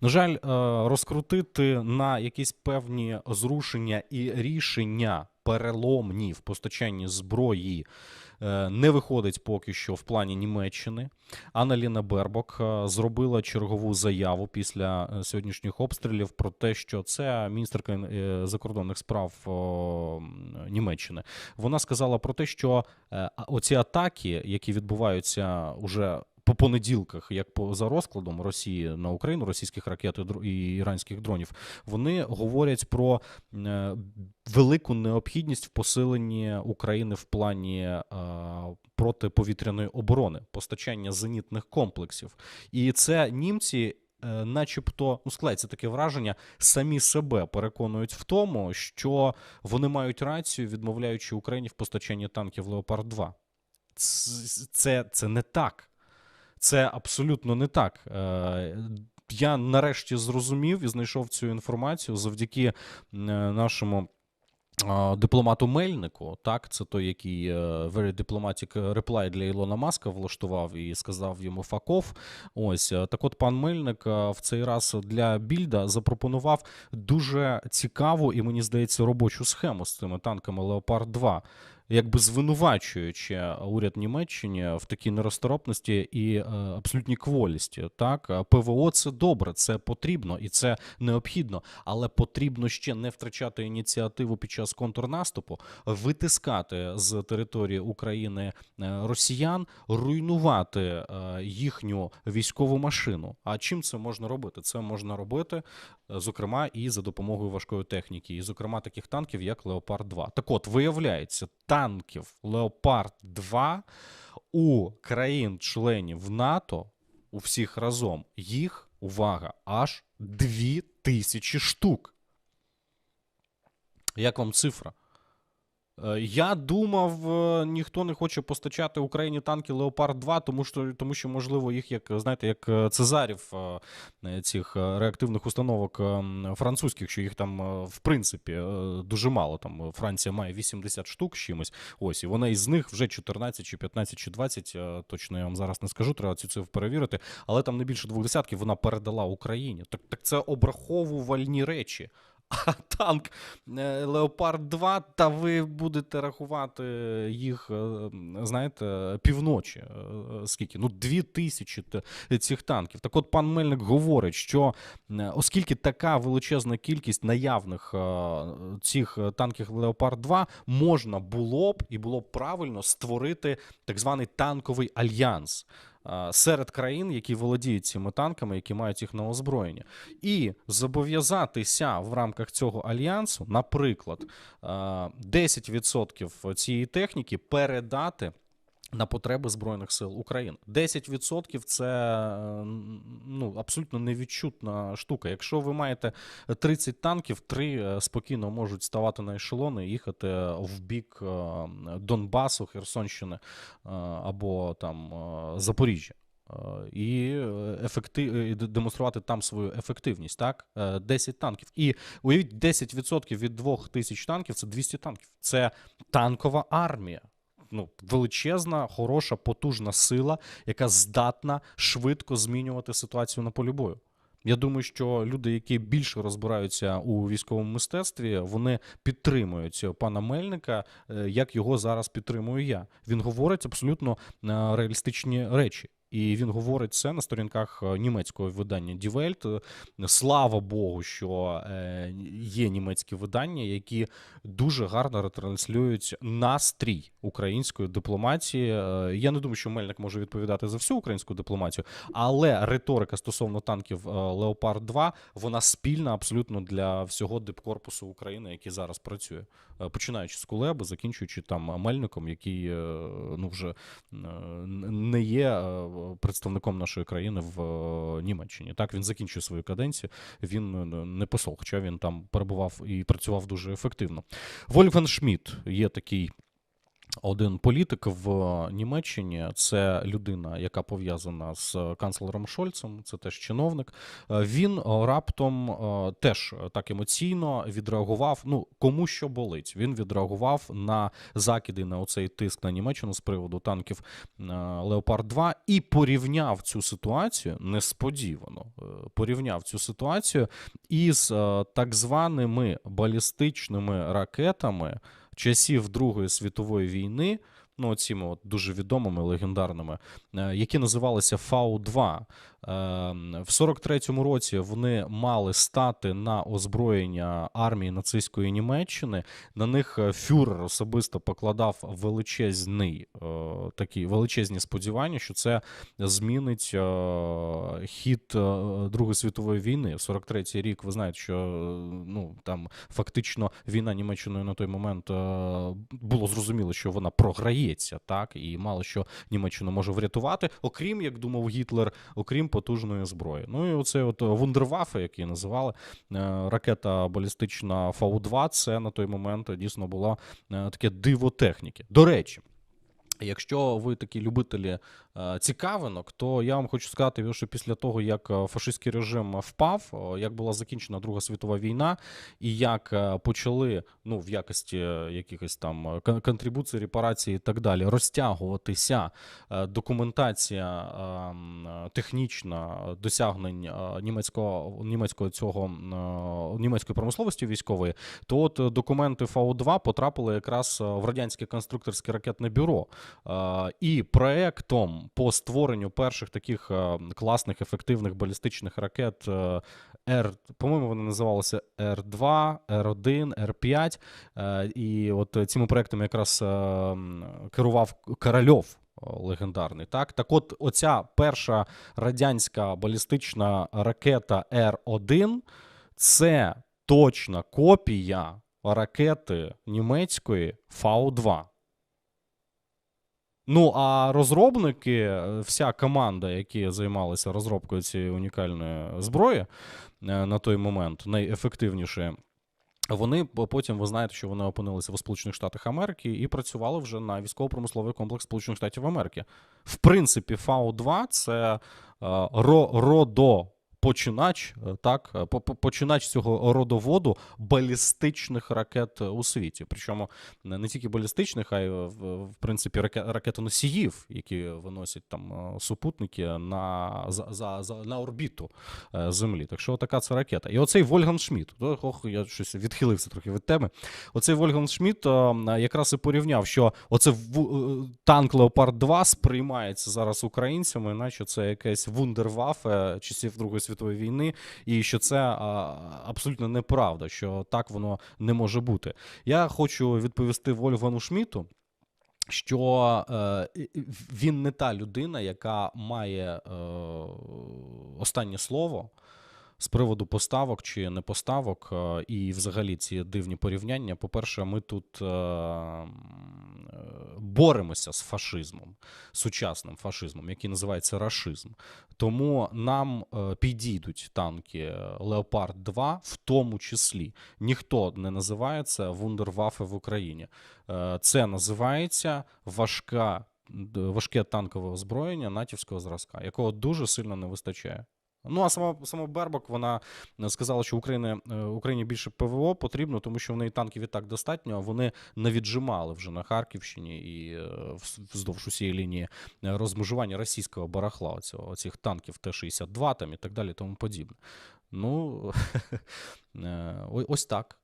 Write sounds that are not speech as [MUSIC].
На жаль, е, розкрутити на якісь певні зрушення і рішення переломні в постачанні зброї е, не виходить поки що в плані Німеччини. Анна-Ліна Бербок е, зробила чергову заяву після сьогоднішніх обстрілів про те, що це міністерка закордонних справ Німеччини. Вона сказала про те, що оці атаки, які відбуваються уже по понеділках, як по за розкладом Росії на Україну, російських ракет і іранських дронів, вони говорять про е, велику необхідність в посиленні України в плані е, протиповітряної оборони, постачання зенітних комплексів. І це німці. е, Начебто, ну складається таке враження, самі себе переконують в тому, що вони мають рацію, відмовляючи Україні в постачанні танків Леопард 2 Ц- Це, це не так. Це абсолютно не так. Е, Я нарешті зрозумів і знайшов цю інформацію завдяки е, нашому. Дипломату Мельнику, так, це той, який е, very diplomatic reply для Ілона Маска влаштував і сказав йому факов. Ось так, от пан Мельник в цей раз для Більда запропонував дуже цікаву і мені здається робочу схему з цими танками Леопард 2 якби звинувачуючи уряд Німеччини в такій неросторопності і е, абсолютній кволісті. Так, ПВО це добре, це потрібно і це необхідно, але потрібно ще не втрачати ініціативу під час контрнаступу, витискати з території України е, росіян, руйнувати е, їхню військову машину. А чим це можна робити? Це можна робити, зокрема, і за допомогою важкої техніки, і зокрема таких танків, як Леопард 2. Так от, виявляється, танків Леопард 2 у країн-членів НАТО у всіх разом їх, увага, аж 2000 штук. Як вам цифра? Е, Я думав, е, ніхто не хоче постачати Україні танки Леопард 2, тому що, тому що можливо, їх як знаєте, як е, цезарів цих реактивних установок французьких, що їх там в принципі дуже мало. Там Франція має 80 штук з чимось. Ось і вона із них вже 14 чи 15 чи 20, е, Точно я вам зараз не скажу, треба цю цифру перевірити. Але там не більше двох десятків вона передала Україні. Так, так це обраховувальні речі. А танк е, Леопард 2, та ви будете рахувати їх, е, знаєте, півночі. Е, Скільки? Ну, дві тисячі цих танків. Так от пан Мельник говорить, що оскільки така величезна кількість наявних цих танків Леопард 2, можна було б і було б правильно створити так званий танковий альянс. Серед країн, які володіють цими танками, які мають їх на озброєнні, і зобов'язатися в рамках цього альянсу, наприклад, е, 10% цієї техніки передати. На потреби Збройних сил України 10% це е, ну, абсолютно невідчутна штука. Якщо ви маєте 30 танків, 3 спокійно можуть ставати на ешелони і їхати в бік е, Донбасу, Херсонщини е, або там е, Запоріжжя. Е, І е, ефектив... демонструвати там свою ефективність, так? Е, 10 танків. І уявіть, 10% від 2000 танків це 200 танків. Це танкова армія. Ну, величезна, хороша, потужна сила, яка здатна швидко змінювати ситуацію на полі бою. Я думаю, що люди, які більше розбираються у військовому мистецтві, вони підтримують пана Мельника, е, як його зараз підтримую я. Він говорить абсолютно е, реалістичні речі. І він говорить це на сторінках е, німецького видання. Е, Слава Богу, що е, є німецькі видання, які дуже гарно ретранслюють настрій української дипломатії. Е, Я не думаю, що Мельник може відповідати за всю українську дипломатію, але риторика стосовно танків Леопард 2 вона спільна абсолютно для всього дипкорпусу України, який зараз працює, починаючи з Кулеби, закінчуючи там Мельником, який ну вже не є представником нашої країни в е, Німеччині. Так він закінчує свою каденцію. Він е, не посол, хоча він там перебував і працював дуже ефективно. Вольфган Шмідт є такий один політик в Німеччині. Це людина, яка пов'язана з канцлером Шольцем, це теж чиновник. Е, Він е, раптом е, теж так емоційно відреагував. Ну кому що болить. Він відреагував на закиди на оцей тиск на Німеччину з приводу танків Леопард 2 і порівняв цю ситуацію несподівано. Порівняв цю ситуацію із так званими балістичними ракетами часів Другої світової війни, ну цими от дуже відомими легендарними, е, які називалися Фау-2. Е, В 43-му році вони мали стати на озброєння армії нацистської Німеччини. На них е, фюрер особисто покладав величезний такі величезні сподівання, що це змінить хід Другої світової війни. 43-й рік, ви знаєте, що ну там фактично війна Німеччиною на той момент було зрозуміло, що вона програється, так і мало що Німеччина може врятувати, окрім як думав Гітлер, окрім потужної зброї. Ну і оце от Вундервафе, як її називали, е, ракета балістична Фау-2, це на той момент дійсно було е, таке диво техніки. До речі. Якщо ви такі любителі е, цікавинок, то я вам хочу сказати, що після того, як е, фашистський режим впав, як була закінчена Друга світова війна, і як е, почали ну, в якості якихось там кон- контрибуцій, репарацій і так далі, розтягуватися документація технічна досягнень німецького німецького цього німецької промисловості військової, то от документи Фау-2 потрапили якраз в радянське конструкторське ракетне бюро. Е, І проектом по створенню перших таких е, класних ефективних балістичних ракет е, Р, по-моєму, вони називалися Р2, Р1, Р5. Е, І от цими проектами якраз керував Корольов. Легендарний, так так, от оця перша радянська балістична ракета Р1 це точна копія ракети німецької Фау-2. Ну, а розробники, е, вся команда, які займалися розробкою цієї унікальної зброї е, на той момент, найефективнішої, вони потім, ви знаєте, що вони опинилися в Сполучених Штатах Америки і працювали вже на військово-промисловий комплекс Сполучених Штатів Америки. В принципі, Фау-2 це е, родо. Починач, е, так, е, по- по- починач цього родоводу балістичних ракет у світі. Причому не тільки балістичних, а й в, принципі ракетоносіїв, які виносять там е, супутники на, за, за, за, на орбіту е, Землі. Так що така це ракета. І оцей Вольган Шмідт, ох, я щось відхилився трохи від теми. Оцей Вольган Шмідт е, якраз і порівняв, що оце е, танк Леопард 2 сприймається зараз українцями, наче це якесь вундервафе часів Другої світової війни, і що це абсолютно неправда, що так воно не може бути. Я хочу відповісти Вольфгану Шміту. Що е, він не та людина, яка має е, останнє слово з приводу поставок чи не поставок, е, і взагалі ці дивні порівняння. По-перше, ми тут е, е, боремося з фашизмом, сучасним фашизмом, який називається рашизм. Тому нам підійдуть танки Леопард 2 в тому числі. Ніхто не називає це вундервафе в Україні. Це називається важка, важке танкове озброєння натівського зразка, якого дуже сильно не вистачає. Ну, а сама, сама Бербок, вона е, сказала, що Україні, е, Україні більше ПВО потрібно, тому що в неї танків і так достатньо. а Вони не віджимали вже на Харківщині і е, вздовж усієї лінії розмежування російського барахла, оцього, оцих танків Т-62 там і так далі, тому подібне. Ну, [LAUGHS] ось так.